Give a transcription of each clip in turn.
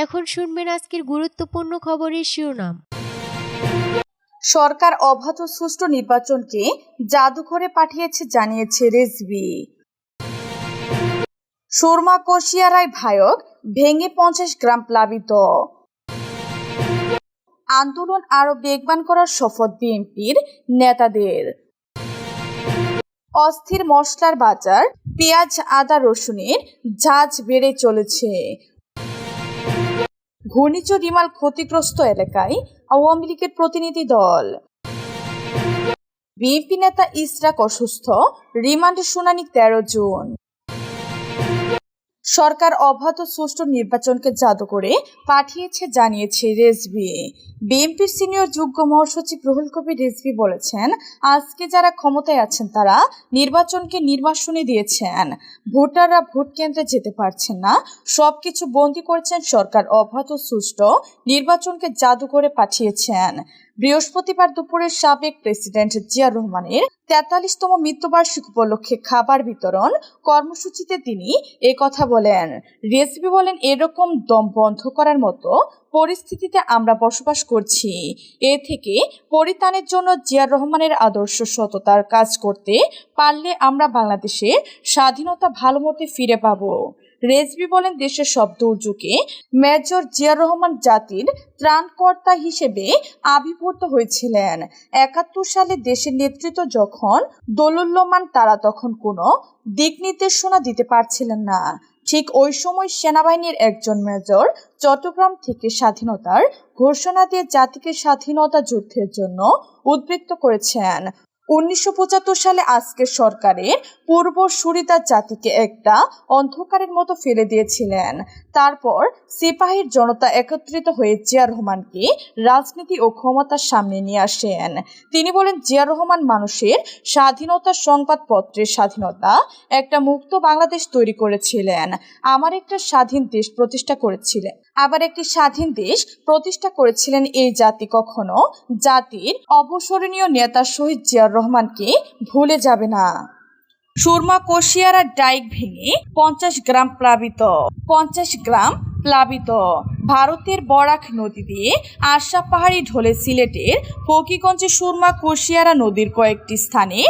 এখন শুনবেন আজকের গুরুত্বপূর্ণ খবরের শিরোনাম। সরকার অবাধ সুষ্ঠু নির্বাচনকে জাদুঘরে পাঠিয়েছে, জানিয়েছে রেজবি সুরমা কোশিয়ারায় ভায়ক ভেঙে পঞ্চাশ গ্রাম প্লাবিত। আন্দোলন আরও বেগবান করার শপথ বিএনপির নেতাদের। অস্থির মশলার বাজার, পেঁয়াজ, আদা, রসুনের ঝাঁজ বেড়ে চলেছে। ঘূর্ণিঝড় রিমাল ক্ষতিগ্রস্ত এলাকায় আওয়ামী লীগের প্রতিনিধি দল। বিএনপি নেতা ইসরাক অসুস্থ, রিমান্ডে শুনানি তেরো জুন। সরকার অবাধ সুষ্ঠু নির্বাচনকে জাদু করে পাঠিয়েছে, জানিয়েছে রেজবি বিএনপির সিনিয়র যুগ্ম মহাসচিব রুহুল কবির রেজবি বলেছেন, আজকে যারা ক্ষমতায় আছেন তারা নির্বাচনকে নির্বাসনে দিয়েছেন। ভোটাররা ভোট কেন্দ্রে যেতে পারছেন না। সবকিছু বন্দি করেছেন সরকার অবাধ সুষ্ঠু নির্বাচনকে জাদু করে পাঠিয়েছেন। বৃহস্পতিবার দুপুরে সাবেক প্রেসিডেন্ট জিয়া রহমানের তেতাল্লিশতম মৃত্যুবার্ষিক উপলক্ষে খাবার বিতরণ কর্মসূচিতে তিনি এ কথা বলেন। রেসিপি বলেন, এরকম দম বন্ধ করার মতো পরিস্থিতিতে আমরা বসবাস করছি। এ থেকে পরিত্রাণের জন্য জিয়া রহমানের আদর্শ সততার কাজ করতে পারলে আমরা বাংলাদেশে স্বাধীনতা ভালো মতে ফিরে পাবো। রেজবি বলেন দেশের সব দুর্যোগে মেজর জিয়া রহমান জাতির ত্রাণকর্তা হিসেবে আবির্ভূত হয়েছিলেন। একাত্তর সালে দেশের নেতৃত্ব যখন দোলুল্যমান, তারা তখন কোনো দিক নির্দেশনা দিতে পারছিলেন না। ঠিক ওই সময় সেনাবাহিনীর একজন মেজর চট্টগ্রাম থেকে স্বাধীনতার ঘোষণা দিয়ে জাতিকে স্বাধীনতা যুদ্ধের জন্য উদ্বৃত্ত করেছেন। উনিশশো পঁচাত্তর সালে আজকের সরকারের পূর্ব সুরিতা জাতিকে একটা অন্ধকারের মতো ফেলে দিয়েছিলেন। তারপর সিপাহীর জনতা একত্রিত হয়ে জিয়া রহমানকে রাজনীতি ও ক্ষমতার সামনে নিয়ে আসেন। তিনি বলেন, জিয়া রহমান মানুষের স্বাধীনতা সংবাদপত্রের স্বাধীনতা একটা মুক্ত বাংলাদেশ তৈরি করেছিলেন। আমার একটা স্বাধীন দেশ প্রতিষ্ঠা করেছিলেন। আবার একটি স্বাধীন দেশ প্রতিষ্ঠা করেছিলেন এই জাতি কখনো? জাতির অবসরণীয় নেতা শহীদ জিয়ার রহমানকে ভুলে যাবে না। সুরমা কোশিয়ারা ডাইক ভেঙে পঞ্চাশ গ্রাম প্লাবিত পঞ্চাশ গ্রাম প্লাবিত। ভারতের বরাক নদী দিয়ে আরশা পাহাড়ি ঢলে সিলেটের ফকিগঞ্জে সুরমা কুশিয়ারা নদীর কয়েকটি স্থানে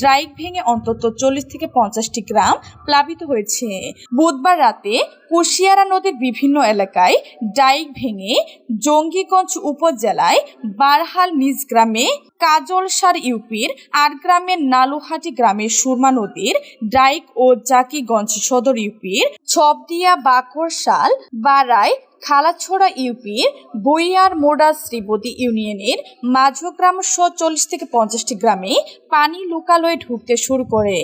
ড্রাইক ভেঙে অন্তত চল্লিশ থেকে পঞ্চাশটি গ্রাম প্লাবিত হয়েছে। বুধবার রাতে কুশিয়ারা নদীর বিভিন্ন এলাকায় ডাইক ভেঙে জঙ্গিগঞ্জ উপজেলায় বারহাল নিজ গ্রামে কাজলসার ইউপির আট গ্রামের নালুহাটি গ্রামের সুরমা নদীর ডাইক ও জাকিগঞ্জ সদর ইউপির ছবদিয়া বাকরশাল বারাই খালাছড়া ইউপির বইয়ার মোড়া শ্রীবতী ইউনিয়নের মাঝগ্রাম চল্লিশ থেকে পঞ্চাশটি গ্রামে পানি লোকালয়ে ঢুকতে শুরু করে।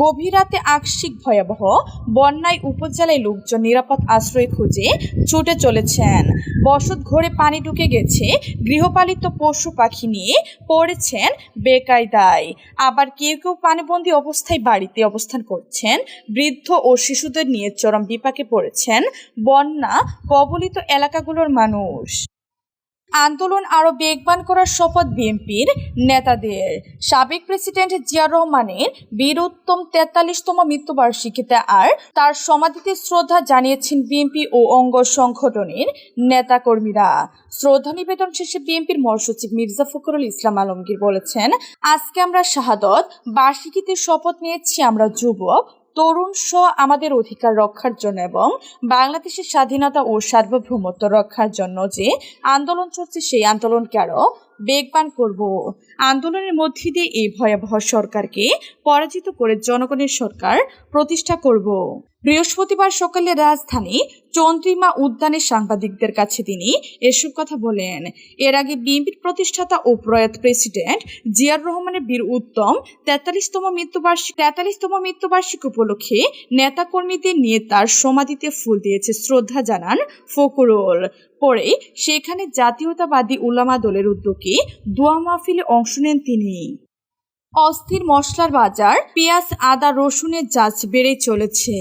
গভীর রাতে আকস্মিক ভয়াবহ বন্যায় উপজেলায় লোকজন নিরাপদ আশ্রয় খুঁজে ছুটে চলেছেন। বসত ঘরে পানি ঢুকে গেছে, গৃহপালিত পশু পাখি নিয়ে পড়েছেন বেকায়দায়। আবার কেউ কেউ পানিবন্দী অবস্থায় বাড়িতে অবস্থান করছেন, বৃদ্ধ ও শিশুদের নিয়ে চরম বিপাকে পড়েছেন বন্যা কবলিত এলাকাগুলোর মানুষ। আন্দোলন আরও বেগবান করার শপথ বিএনপির নেতাদের। সাবেক প্রেসিডেন্ট জিয়া রহমানের বীরোত্তম তেতাল্লিশতম মৃত্যুবার্ষিকীতে আর তার সমাধিতে শ্রদ্ধা জানিয়েছেন বিএনপি ও অঙ্গ সংগঠনের নেতাকর্মীরা। শ্রদ্ধা নিবেদন শেষে বিএনপির মহাসচিব মির্জা ফখরুল ইসলাম আলমগীর বলেছেন, আজকে আমরা শাহাদত, বার্ষিকীতে শপথ নিয়েছি, আমরা যুবক তরুণ স আমাদের অধিকার রক্ষার জন্য এবং বাংলাদেশের স্বাধীনতা ও সার্বভৌমত্ব রক্ষার জন্য যে আন্দোলন চলছে, সেই আন্দোলনকে আরও বেগবান করব। আন্দোলনের মধ্যে দিয়ে এই ভয়াবহ সরকারকে পরাজিত করে জনগণের সরকার প্রতিষ্ঠা করব। বৃহস্পতিবার সকালে রাজধানী চন্দ্রিমা উদ্যানে সাংবাদিকদের কাছে তিনি এসব কথা বলেন। এর আগে বিএনপির প্রতিষ্ঠাতা ও প্রয়াত প্রেসিডেন্ট জিয়ার রহমানের বীর উত্তম তেতাল্লিশতম মৃত্যুবার্ষিকী তেতাল্লিশতম মৃত্যুবার্ষিকী উপলক্ষে নেতাকর্মীদের নিয়ে তার সমাধিতে ফুল দিয়েছে শ্রদ্ধা জানান ফকরুল পরে সেখানে জাতীয়তাবাদী উলামা দলের উদ্যোগে দোয়া মাহফিলে অংশ নেন তিনি। অস্থির মশলার বাজার, পেঁয়াজ, আদা, রসুনের জাজ বেড়ে চলেছে।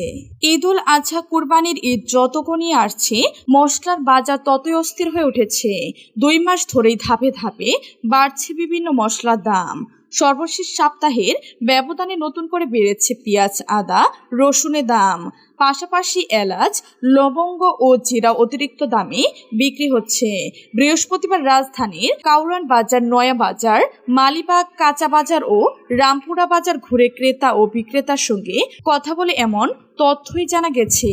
ঈদুল আজহা কুরবানির ঈদ যত ঘনিয়ে আসছে, মশলার বাজার ততই অস্থির হয়ে উঠেছে। দুই মাস ধরেই ধাপে ধাপে বাড়ছে বিভিন্ন মশলার দাম। সর্বশেষ সপ্তাহের ব্যবধানে নতুন করে বেড়েছে পেঁয়াজ, আদা, রসুনের দাম। পাশাপাশি এলাচ, লবঙ্গ ও জিরা অতিরিক্ত দামে বিক্রি হচ্ছে। বৃহস্পতিবার রাজধানীর কাউরান বাজার, নয়া বাজার, মালিবাগ, কাঁচা বাজার ও রামপুরা বাজার ঘুরে ক্রেতা ও বিক্রেতার সঙ্গে কথা বলে এমন তথ্যই জানা গেছে।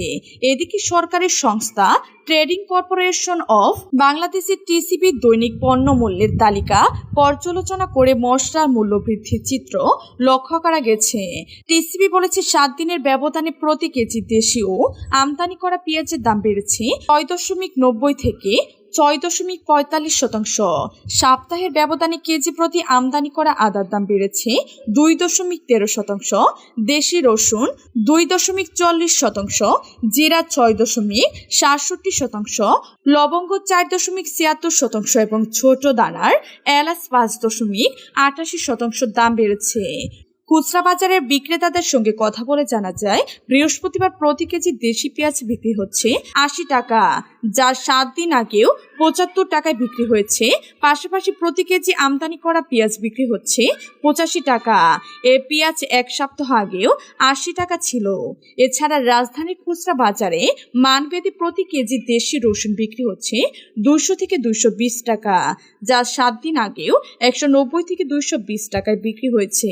এদিকে সরকারি সংস্থা ট্রেডিং কর্পোরেশন অফ বাংলাদেশের টিসিবি দৈনিক পণ্য মূল্যের তালিকা পর্যালোচনা করে মশলার মূল্য বৃদ্ধির চিত্র লক্ষ্য করা গেছে। টিসিবি বলেছে, সাত দিনের ব্যবধানে প্রতি কেজি দেশি ও আমদানি করা পেঁয়াজের দাম বেড়েছে ছয় দশমিক নব্বই থেকে ছয় দশমিক পঁয়তাল্লিশ শতাংশ। সপ্তাহের ব্যবধানে কেজি প্রতি আমদানি করা আদার দাম বেড়েছে দুই দশমিক তেরো শতাংশ। দেশি রসুন দুই দশমিক চল্লিশ শতাংশ, জিরা ছয় দশমিক সাতষট্টি শতাংশ, লবঙ্গ চার দশমিক ছিয়াত্তর শতাংশ এবং ছোট দানার এলাচ পাঁচ দশমিক আটাশি শতাংশ দাম বেড়েছে। খুচরা বাজারের বিক্রেতাদের সঙ্গে কথা বলে জানা যায়, বৃহস্পতিবার প্রতি কেজি দেশি পেঁয়াজ বিক্রি হচ্ছে আশি টাকা, যা সাত দিন আগেও পঁচাত্তর টাকায় বিক্রি হয়েছে। পাশাপাশি প্রতি কেজি আমদানি করা পেঁয়াজ বিক্রি হচ্ছে পঁচাশি টাকা। এ পেঁয়াজ এক সপ্তাহ আগেও আশি টাকা ছিল। এছাড়া রাজধানীর খুচরা বাজারে মানবেদী প্রতি কেজি দেশি রসুন বিক্রি হচ্ছে দুশো থেকে দুশো বিশ টাকা, যা সাত দিন আগেও একশো নব্বই থেকে দুশো বিশ টাকায় বিক্রি হয়েছে।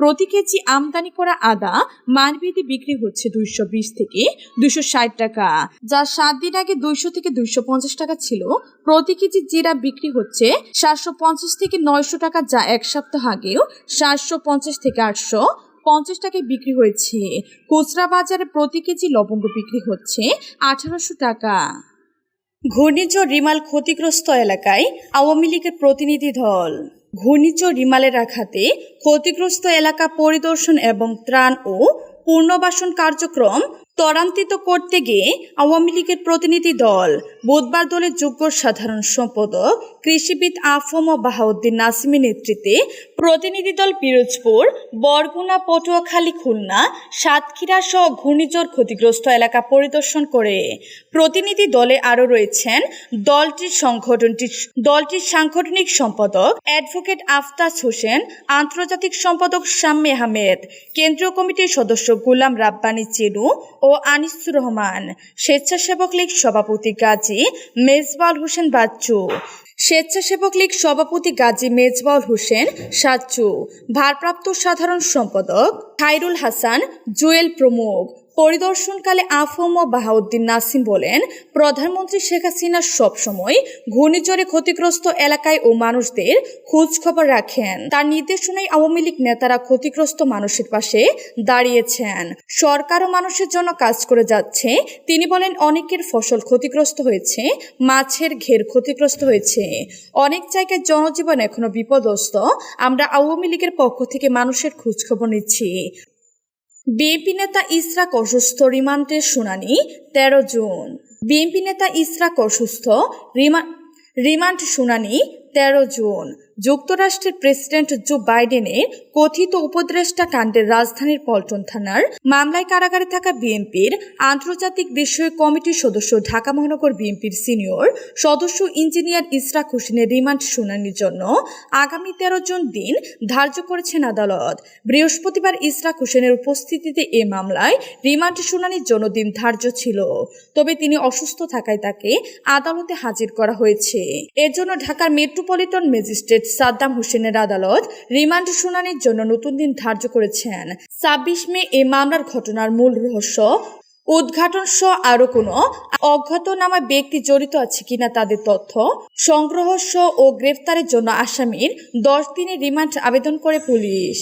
প্রতি কেজি আমদানি করা আদা মানবেদী বিক্রি হচ্ছে দুইশো বিশ থেকে দুইশো ষাট টাকা, যা সাত দিন আগে দুইশো থেকে দুইশো পঞ্চাশ টাকা ছিল। প্রতি কেজি জিরা বিক্রি হচ্ছে সাতশো পঞ্চাশ থেকে নয়শো টাকা যা এক সপ্তাহ আগেও সাতশো পঞ্চাশ থেকে আটশো পঞ্চাশ টাকায় বিক্রি হয়েছে। খুচরা বাজারে প্রতি কেজি লবঙ্গ বিক্রি হচ্ছে আঠারোশো টাকা। ঘূর্ণিঝড় রিমাল ক্ষতিগ্রস্ত এলাকায় আওয়ামী লীগের প্রতিনিধি দল। ঘূর্ণিঝড় রিমালের আঘাতে ক্ষতিগ্রস্ত এলাকা পরিদর্শন এবং ত্রাণ ও পুনর্বাসন কার্যক্রম ত্বরান্বিত করতে গিয়ে আওয়ামী লীগের প্রতিনিধি দল, বুধবার দলের যোগ্য সাধারণ সম্পাদক, কৃষিবিদ আফম বাহাউদ্দিন নাসিমের নেতৃত্বে প্রতিনিধি দল পিরোজপুর, বরগুনা, পটুয়াখালী, খুলনা, সাতক্ষীরা সহ ঘূর্ণিঝড় ক্ষতিগ্রস্ত এলাকা পরিদর্শন করে। প্রতিনিধি দলে আরও রয়েছেন দলটির সংগঠনটির দলটির সাংগঠনিক সম্পাদক অ্যাডভোকেট আফতাজ হোসেন, আন্তর্জাতিক সম্পাদক শাম্মে আহমেদ, কেন্দ্রীয় কমিটির সদস্য গুলাম রাব্বানি চেনু ও আনিসুর রহমান। স্বেচ্ছাসেবক লীগ সভাপতি গাজী মেজবাল হোসেন বাচ্চু। স্বেচ্ছাসেবক লীগ সভাপতি গাজী মেজবাল হোসেন সাচ্চু। ভারপ্রাপ্ত সাধারণ সম্পাদক খাইরুল হাসান জুয়েল প্রমুখ। পরিদর্শনকালে আফম বাহাউদ্দিন নাসিম বলেন, প্রধানমন্ত্রী শেখ হাসিনা সবসময় ঘূর্ণিঝড়ে ক্ষতিগ্রস্ত এলাকায় ও মানুষদের খোঁজখবর রাখেন। তার নির্দেশনায় আওয়ামী লীগ নেতারা ক্ষতিগ্রস্ত মানুষের পাশে দাঁড়িয়েছেন। সরকারও মানুষের জন্য কাজ করে যাচ্ছে। তিনি বলেন, অনেকের ফসল ক্ষতিগ্রস্ত হয়েছে, মাছের ঘের ক্ষতিগ্রস্ত হয়েছে। অনেক জায়গায় জনজীবন এখনও বিপদস্ত আমরা আওয়ামী লীগের পক্ষ থেকে মানুষের খোঁজখবর নিচ্ছি। বিএনপি নেতা ইসরাক অসুস্থ রিমান্ডের শুনানি তেরো জুন। বিএনপি নেতা ইসরাক অসুস্থ রিমান্ড রিমান্ড শুনানি তেরো জুন। যুক্তরাষ্ট্রের প্রেসিডেন্ট জো বাইডেনের কথিত উপদেষ্টা কাণ্ডের রাজধানীর পল্টন থানার মামলায় কারাগারে থাকা বিএনপির আন্তর্জাতিক বিষয়ক কমিটির সদস্য ঢাকা মহানগর বিএনপির সিনিয়র সদস্য ইঞ্জিনিয়ার ইসরাক হোসেনের রিমান্ড শুনানির জন্য আগামী তেরো জুন দিন ধার্য করেছেন আদালত। বৃহস্পতিবার ইসরাক হোসেনের উপস্থিতিতে এ মামলায় রিমান্ড শুনানির জন্য দিন ধার্য ছিল। তবে তিনি অসুস্থ থাকায় তাকে আদালতে হাজির করা হয়েছে। এর জন্য ঢাকার মেট্রোপলিটন ম্যাজিস্ট্রেট সাদ্দাম হোসেনের আদালত রিমান্ড শুনানির জন্য নতুন দিন ধার্য করেছেন। ছাব্বিশ মে এ মামলার ঘটনার মূল রহস্য, উদ্ঘাটন সহ আরও কোনো অজ্ঞাতনামা ব্যক্তি জড়িত আছে কিনা তাদের তথ্য, সংগ্রহ সহ ও গ্রেফতারের জন্য আসামির দশ দিনের রিমান্ড আবেদন করে পুলিশ।